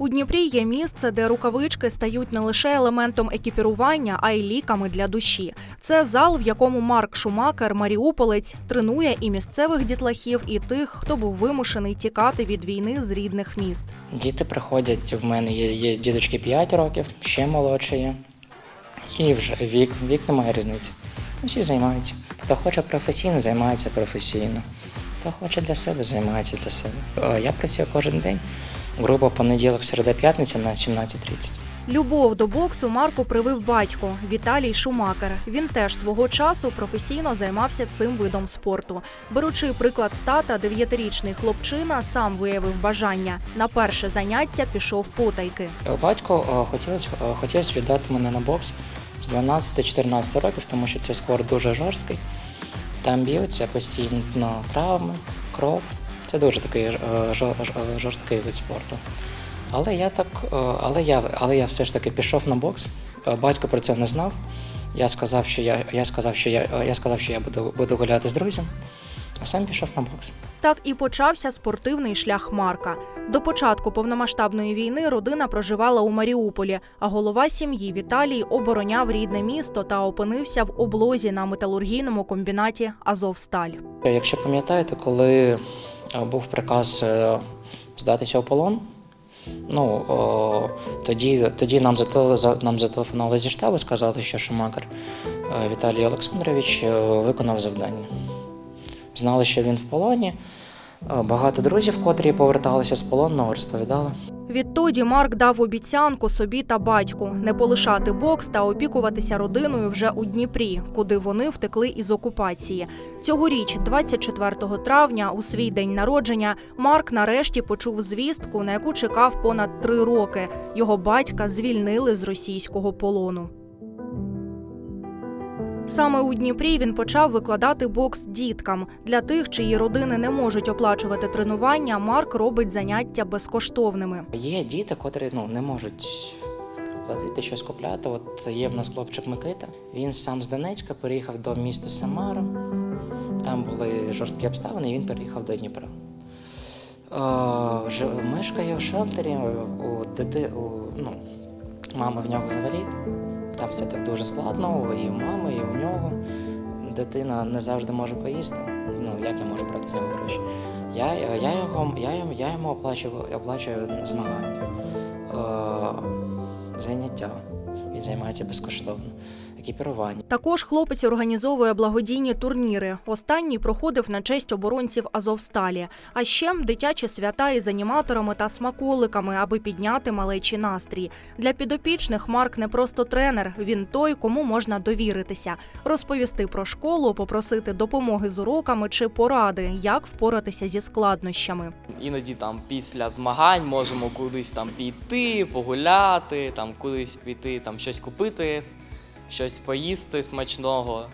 У Дніпрі є місце, де рукавички стають не лише елементом екіпірування, а й ліками для душі. Це зал, в якому Марк Шумакер, маріуполець, тренує і місцевих дітлахів, і тих, хто був вимушений тікати від війни з рідних міст. Діти приходять, в мене є, є діточки 5 років, ще молодші є. І вже вік, вік немає різниці. Усі займаються. Хто хоче професійно, займається професійно. Хто хоче для себе, займається для себе. Е, Я працюю кожен день. Група понеділок, середа, п'ятниця на 17.30. Любов до боксу Марку привив батько Віталій Шумакер. Він теж свого часу професійно займався цим видом спорту. Беручи приклад з тата, дев'ятирічний хлопчина сам виявив бажання. На перше заняття пішов потайки. Е, Батько е, хотілося, е, хотілося віддати мене на бокс з 12-14 років, тому що це спорт дуже жорсткий. Там б'ються постійно травми, кров. Це дуже такий е, жо- жорсткий вид спорту. Але я так, е, але я, але я все ж таки пішов на бокс. Е, Батько про це не знав. Я сказав, що я, я сказав, що я, е, я сказав, що я буду, буду гуляти з друзями, а сам пішов на бокс. Так і почався спортивний шлях Марка. До початку повномасштабної війни родина проживала у Маріуполі, а голова сім'ї Віталій обороняв рідне місто та опинився в облозі на металургійному комбінаті Азовсталь. Якщо пам'ятаєте, коли е, був приказ е, здатися у полон, ну о, тоді, тоді нам, нам зателефонували зі штабу, сказали, що Шумакер е, Віталій Олександрович е, виконав завдання. Знали, що він в полоні. Е, Багато друзів, котрі поверталися з полонного, розповідали. Відтоді Марк дав обіцянку собі та батьку не полишати бокс та опікуватися родиною вже у Дніпрі, куди вони втекли із окупації. Цьогоріч, 24 травня, у свій день народження, Марк нарешті почув звістку, на яку чекав понад три роки. Його батька звільнили з російського полону. Саме у Дніпрі він почав викладати бокс діткам. Для тих, чиї родини не можуть оплачувати тренування, Марк робить заняття безкоштовними. Є діти, котрі ну, не можуть платити щось купляти. От є в нас хлопчик Микита. Він сам з Донецька переїхав до міста Самара. Там були жорсткі обставини, і він переїхав до Дніпра. Мешкає в шелтері у дити, у, ну, мама в нього інвалід. Там все так дуже складно, і в мами, і у нього. Дитина не завжди може поїсти. Ну, як я можу брати з нього гроші? Я, я, його, я, йому- я йому оплачую, оплачую змагання, е, заняття. Він займається безкоштовно, екіпірування. Також хлопець організовує благодійні турніри. Останній проходив на честь оборонців Азовсталі. А ще дитячі свята із аніматорами та смаколиками, аби підняти малечий настрій. Для підопічних Марк не просто тренер. Він той, кому можна довіритися, розповісти про школу, попросити допомоги з уроками чи поради, як впоратися зі складнощами. Іноді там після змагань можемо кудись там піти, погуляти, там кудись піти, там щось купити, щось поїсти смачного.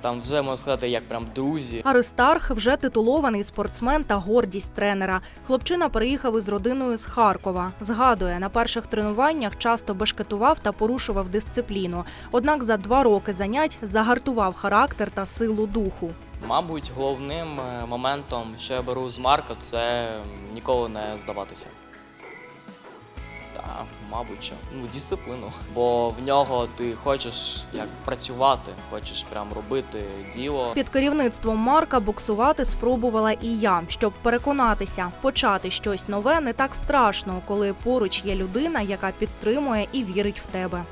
Там вже можна сказати, як прям друзі. Аристарх вже титулований спортсмен та гордість тренера. Хлопчина переїхав із родиною з Харкова. Згадує, на перших тренуваннях часто бешкетував та порушував дисципліну. Однак за два роки занять загартував характер та силу духу. Мабуть, головним е, моментом, що я беру з Марка, це ніколи не здаватися. Мабуть, що. Ну, дисципліну. Бо в нього ти хочеш як працювати, хочеш прям робити діло. Під керівництвом Марка боксувати спробувала і я, щоб переконатися, почати щось нове не так страшно, коли поруч є людина, яка підтримує і вірить в тебе.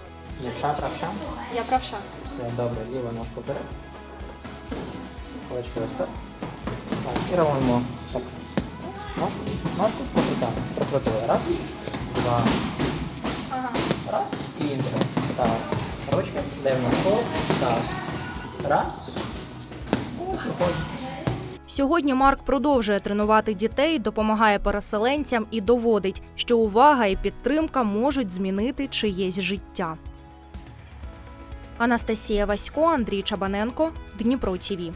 Лівша, правша. Я правша. Все добре, ліва ножку вперед. Палички ось так. Так, і робимо так. Ножку, ножку, покрутили. Прокрутили. Раз, два, Ага. раз і інше. Так. Ручки, де в нас пол. Так. Раз. Ось виходить. Сьогодні Марк продовжує тренувати дітей, допомагає переселенцям і доводить, що увага і підтримка можуть змінити чиєсь життя. Анастасія Васько, Андрій Чабаненко, Дніпро ТІВІ.